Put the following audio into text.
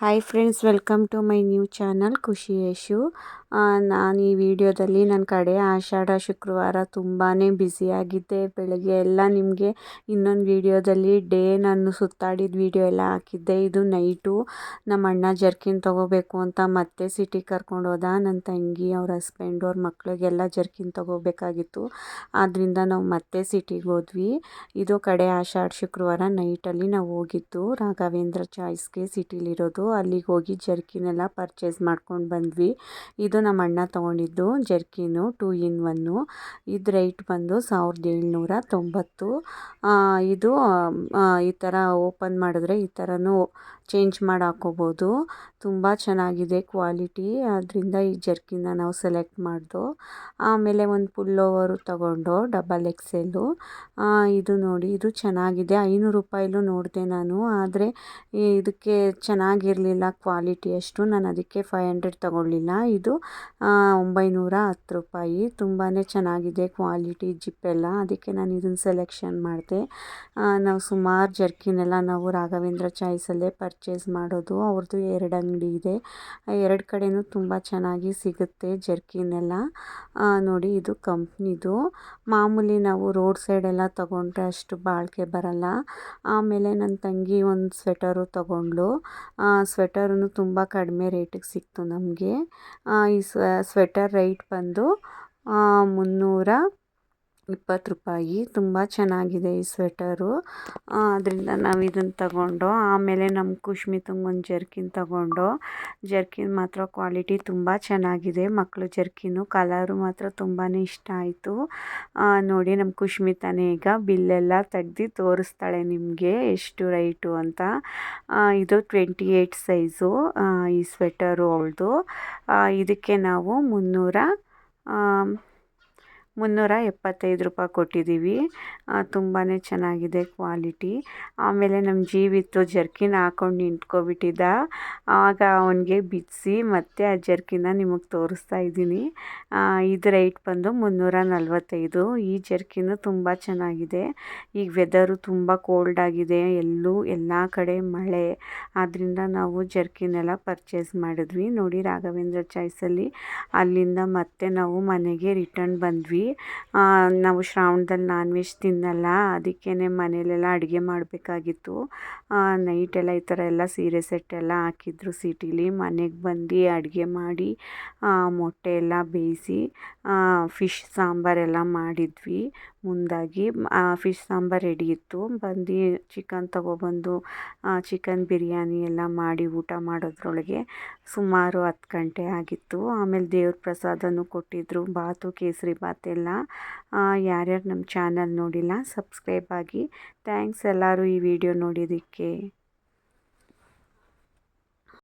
Hi friends welcome to my new channel Khushi Yashu ನಾನು ಈ ವಿಡಿಯೋದಲ್ಲಿ ನನ್ನ ಕಡೆ ಆಷಾಢ, ಶುಕ್ರವಾರ ತುಂಬಾ ಬ್ಯುಸಿಯಾಗಿದ್ದೆ ಬೆಳಗ್ಗೆ ಎಲ್ಲ ನಿಮಗೆ ಇನ್ನೊಂದು ವಿಡಿಯೋದಲ್ಲಿ ಡೇ ನಾನು ಸುತ್ತಾಡಿದ ವಿಡಿಯೋ ಎಲ್ಲ ಹಾಕಿದ್ದೆ. ಇದು ನೈಟು ನಮ್ಮ ಅಣ್ಣ ಜರ್ಕಿನ್ ತೊಗೋಬೇಕು ಅಂತ ಮತ್ತೆ ಸಿಟಿಗೆ ಕರ್ಕೊಂಡು ಹೋದ. ನನ್ನ ತಂಗಿ, ಅವ್ರ ಹಸ್ಬೆಂಡು ಅವ್ರ ಮಕ್ಕಳಿಗೆಲ್ಲ ಜರ್ಕಿನ್ ತೊಗೋಬೇಕಾಗಿತ್ತು. ಆದ್ದರಿಂದ ನಾವು ಮತ್ತೆ ಸಿಟಿಗೆ ಹೋದ್ವಿ. ಇದು ಕಡೆ ಆಷಾಢ, ಶುಕ್ರವಾರ ನೈಟಲ್ಲಿ ನಾವು ಹೋಗಿದ್ದು. ರಾಘವೇಂದ್ರ ಚಾಯ್ಸ್ಗೆ ಸಿಟಿಲಿರೋದು ಅಲ್ಲಿಗೆ ಹೋಗಿ ಜರ್ಕಿನೆಲ್ಲ ಪರ್ಚೇಸ್ ಮಾಡ್ಕೊಂಡು ಬಂದ್ವಿ. ಇದು ನಮ್ಮ ಅಣ್ಣ ತೊಗೊಂಡಿದ್ದು ಜರ್ಕಿನು ಟೂ ಇನ್ ಒನ್ನು ಇದು ರೇಟ್ ಬಂದು ಸಾವಿರದ ಏಳ್ನೂರ ತೊಂಬತ್ತು. ಇದು ಈ ಥರ ಓಪನ್ ಮಾಡಿದ್ರೆ ಈ ಥರನೂ ಚೇಂಜ್ ಮಾಡಿ ಹಾಕೋಬೋದು. ತುಂಬ ಚೆನ್ನಾಗಿದೆ ಕ್ವಾಲಿಟಿ. ಅದರಿಂದ ಈ ಜರ್ಕಿನ ನಾವು ಸೆಲೆಕ್ಟ್ ಮಾಡ್ದೋ. ಆಮೇಲೆ ಒಂದು ಪುಲ್ಲೋವರು ತಗೊಂಡು ಡಬಲ್ ಎಕ್ಸೆಲ್ಲು. ಇದು ನೋಡಿ, ಇದು ಚೆನ್ನಾಗಿದೆ. ಐನೂರು ರೂಪಾಯಿಲೂ ನೋಡಿದೆ ನಾನು. ಆದರೆ, ಇದಕ್ಕೆ ಚೆನ್ನಾಗಿರಲಿಲ್ಲ ಕ್ವಾಲಿಟಿ ಅಷ್ಟು. ನಾನು ಅದಕ್ಕೆ ಫೈವ್ ಹಂಡ್ರೆಡ್ ತಗೊಳ್ಳಿಲ್ಲ. ಇದು ಒಂಬೈನೂರ ಹತ್ತು ರೂಪಾಯಿ. ತುಂಬಾ ಚೆನ್ನಾಗಿದೆ ಕ್ವಾಲಿಟಿ ಜಿಪ್ಪೆಲ್ಲ. ಅದಕ್ಕೆ ನಾನು ಇದನ್ನು ಸೆಲೆಕ್ಷನ್ ಮಾಡಿದೆ. ನಾವು ಸುಮಾರು ಜರ್ಕಿನೆಲ್ಲ ನಾವು ರಾಘವೇಂದ್ರ ಚಾಯ್ಸಲ್ಲೇ ಪರ್ಚೇಸ್ ಮಾಡೋದು. ಅವ್ರದ್ದು ಎರಡು ಅಂಗಡಿ ಇದೆ. ಎರಡು ಕಡೆಯೂ ತುಂಬ ಚೆನ್ನಾಗಿ ಸಿಗುತ್ತೆ ಜರ್ಕಿನೆಲ್ಲ. ನೋಡಿ ಇದು ಕಂಪ್ನಿದು. ಮಾಮೂಲಿ ನಾವು ರೋಡ್ ಸೈಡೆಲ್ಲ ತೊಗೊಂಡ್ರೆ ಅಷ್ಟು ಬಾಳಿಕೆ ಬರಲ್ಲ. ಆಮೇಲೆ ನನ್ನ ತಂಗಿ ಒಂದು ಸ್ವೆಟರು ತಗೊಂಡ್ಳು. ಸ್ವೆಟರೂ ತುಂಬ ಕಡಿಮೆ ರೇಟಿಗೆ ಸಿಕ್ತು ನಮಗೆ. ಈ ಸ್ವೆಟರ್ ರೇಟ್ ಬಂದು ಮುನ್ನೂರ ಇಪ್ಪತ್ತು ರೂಪಾಯಿ. ತುಂಬ ಚೆನ್ನಾಗಿದೆ ಈ ಸ್ವೆಟರು. ಅದರಿಂದ ನಾವು ಇದನ್ನು ತಗೊಂಡು, ಆಮೇಲೆ ನಮ್ಮ ಕುಶ್ಮಿತಂಗೆ ಒಂದು ಜರ್ಕಿನ್ ತಗೊಂಡು, ಜರ್ಕಿನ್ ಮಾತ್ರ ಕ್ವಾಲಿಟಿ ತುಂಬ ಚೆನ್ನಾಗಿದೆ. ಮಕ್ಕಳು ಜರ್ಕಿನು, ಕಲರು ಮಾತ್ರ ತುಂಬಾ ಇಷ್ಟ ಆಯಿತು. ನೋಡಿ ನಮ್ಮ ಕುಶ್ಮಿತಾನೇ ಈಗ ಬಿಲ್ಲೆಲ್ಲ ತೆಗ್ದು ತೋರಿಸ್ತಾಳೆ ನಿಮಗೆ ಎಷ್ಟು ರೈಟು ಅಂತ. ಇದು ಟ್ವೆಂಟಿ ಏಯ್ಟ್ ಸೈಜು ಈ ಸ್ವೆಟರು ಅವಳದು. ಇದಕ್ಕೆ ನಾವು ಮುನ್ನೂರ ಮುನ್ನೂರ ಎಪ್ಪತ್ತೈದು ರೂಪಾಯಿ ಕೊಟ್ಟಿದ್ದೀವಿ. ತುಂಬಾ ಚೆನ್ನಾಗಿದೆ ಕ್ವಾಲಿಟಿ. ಆಮೇಲೆ ನಮ್ಮ ಜೀವಿತ್ತು ಜರ್ಕಿನ್ ಹಾಕ್ಕೊಂಡು ನಿಂತ್ಕೊಬಿಟ್ಟಿದ್ದ. ಆಗ ಅವನಿಗೆ ಬಿಡಿಸಿ ಮತ್ತೆ ಆ ಜರ್ಕಿನ ನಿಮಗೆ ತೋರಿಸ್ತಾ ಇದ್ದೀನಿ. ಇದು ರೇಟ್ ಬಂದು ಮುನ್ನೂರ ನಲ್ವತ್ತೈದು ಈ ಜರ್ಕಿನು ತುಂಬ ಚೆನ್ನಾಗಿದೆ. ಈಗ ವೆದರು ತುಂಬ ಕೋಲ್ಡ್ ಆಗಿದೆ. ಎಲ್ಲೂ, ಎಲ್ಲ ಕಡೆ ಮಳೆ. ಆದ್ದರಿಂದ ನಾವು ಜರ್ಕಿನೆಲ್ಲ ಪರ್ಚೇಸ್ ಮಾಡಿದ್ವಿ. ನೋಡಿ ರಾಘವೇಂದ್ರ ಚಾಯ್ಸಲ್ಲಿ ಅಲ್ಲಿಂದ ಮತ್ತೆ ನಾವು ಮನೆಗೆ ರಿಟರ್ನ್ ಬಂದ್ವಿ. ನಾವು ಶ್ರಾವಣದಲ್ಲಿ ನಾನ್ ವೆಜ್ ತಿನ್ನಲ್ಲ ಅದಕ್ಕೇ ಮನೆಯಲ್ಲೆಲ್ಲ ಅಡುಗೆ ಮಾಡಬೇಕಾಗಿತ್ತು. ನೈಟೆಲ್ಲ ಈ ಥರ ಎಲ್ಲ ಸೀರೆ ಸೆಟ್ಟೆಲ್ಲ ಹಾಕಿದ್ರು ಸಿಟಿಲಿ. ಮನೆಗೆ ಬಂದು ಅಡುಗೆ ಮಾಡಿ ಮೊಟ್ಟೆ ಎಲ್ಲ ಬೇಯಿಸಿ ಫಿಶ್ ಸಾಂಬಾರೆಲ್ಲ ಮಾಡಿದ್ವಿ. ಮುಂದಾಗಿ ಫಿಶ್ ಸಾಂಬಾರು ರೆಡಿ ಇತ್ತು. ಬಂದು ಚಿಕನ್ ತಗೊಬಂದು ಚಿಕನ್ ಬಿರಿಯಾನಿ ಎಲ್ಲ ಮಾಡಿ ಊಟ ಮಾಡೋದ್ರೊಳಗೆ ಸುಮಾರು ಹತ್ತು ಗಂಟೆ ಆಗಿತ್ತು. ಆಮೇಲೆ ದೇವ್ರ ಪ್ರಸಾದನೂ ಕೊಟ್ಟಿದ್ದರು ಬಾತು, ಕೇಸರಿ ಬಾತ್ ಎಲ್ಲ. ಯಾರ್ಯಾರು ನಮ್ಮ ಚಾನಲ್ ನೋಡಿಲ್ಲ ಸಬ್ಸ್ಕ್ರೈಬ್ ಆಗಿ. ಥ್ಯಾಂಕ್ಸ್ ಎಲ್ಲರೂ ಈ ವಿಡಿಯೋ ನೋಡಿದ್ದಕ್ಕೆ